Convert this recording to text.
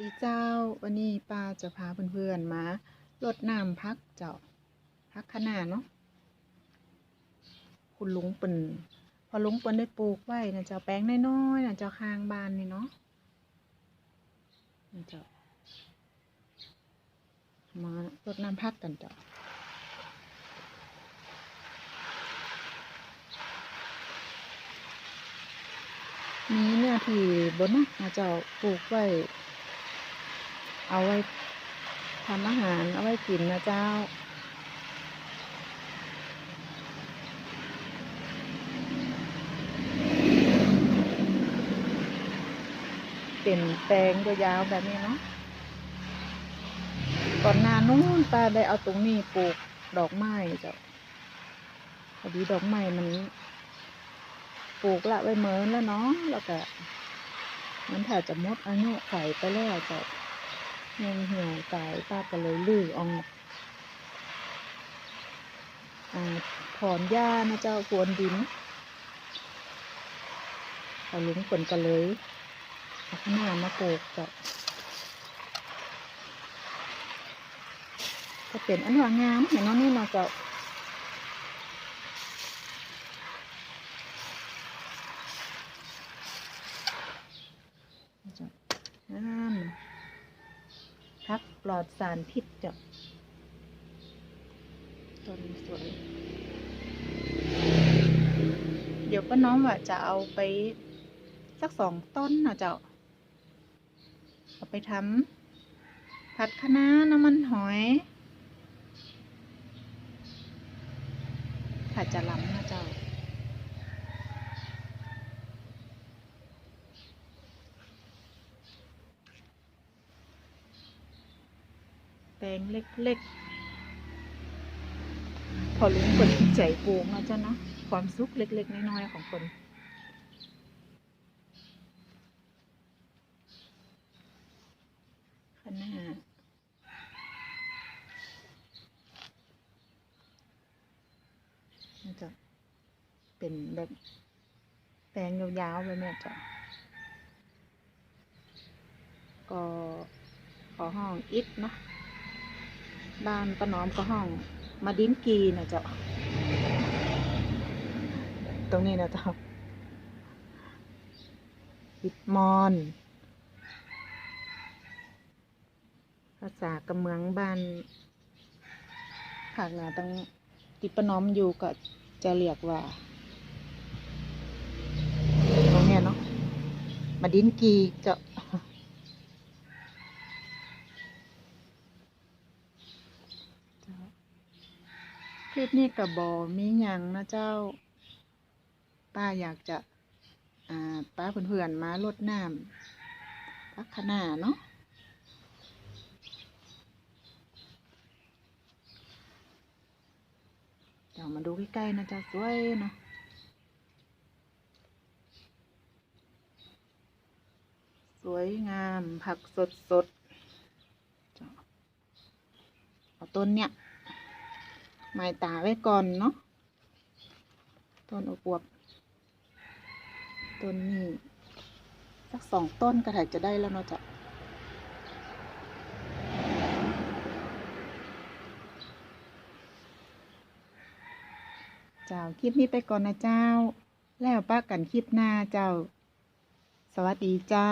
ดีเจ้า วันนี้ป้าจะพาเพื่อนๆมารดน้ำพักเจ้าพักขนาดเนาะคุณลุงเปิ่นพอลุงเปิ่นได้ปลูกไว้นะเจ้าแปลงน้อยๆนะเจ้าข้างบานนี่เนาะนะเจ้ามารดน้ำพักกันเจ้ามีเนื้อที่บนนะนะเจ้าปลูกไว้ เอาไว้ทำอาหาร เอาไว้กินนะเจ้า เป็นแปลงยาวแบบนี้เนาะก่อนหน้านู้นป้าได้เอาตรงนี้ปลูกดอกไม้เจ้าพอดีดอกไม้มันปลูกละไว้เมินแล้วเนาะแล้วก็มันถ้าจะมดอายุไขไปแล้วเจะ ยังเหี่ยวตายป้าก็เลยลื้อออกอ่าถอนหญ้านะเจ้าควนดินเอาลุงฝนก็เลยเอาข้างหน้ามาปลูกจ้ะก็เป็นอันว่างามเห็นน้องนี่เนาเจ้า จ้ะงามพัก ปลอดสารพิษจ้ะต้นสวยเดี๋ยวป้าน้องว่าจะเอาไป สักสองต้นนะเจ้า เอาไปทำผัดคะน้าน้ำมันหอย ถ้าจะล้ำนะเจ้า แปลงเล็กๆ พอลุงคนใจปลูกนะเจ้าเนาะความสุขเล็กๆ น้อยๆ ของคนข้างหน้าน่าจะเป็นแบบแปลงยาวๆแบบเนี้ยจ้ะก็ขอห้องอิดเนาะ บ้านป้าน้อมก็ห้อง มาดิ้นกีนะเจ้าตรงนี้นะเจ้าอิดมอน ภาษากำเมืองบ้านภาคเหนือตั้งติปน้อมอยู่ก็จะเรียกว่า ตรงนี้เนาะมาดิ้นกีเจ้า ค ลิปนี้กับบอมีหยังนะเจ้า ป้าอยากจะอ่าป้าเพื่อนๆมาลดน้ำพักขนาเนาะเดี๋ยวมาดูใกล้ๆนะจ๊ะสวยเนาะสวยงามผักสดๆเอาต้นเนี้ย ไม้ตาไว้ก่อนเนาะต้นอบวบต้นนี้สักสองต้นก็ถ่าจะได้แล้วเนาะจ๊ะเจ้าคลิปนี้ไปก่อนนะเจ้า แล้วป้ากันคลิปหน้าเจ้า สวัสดีเจ้า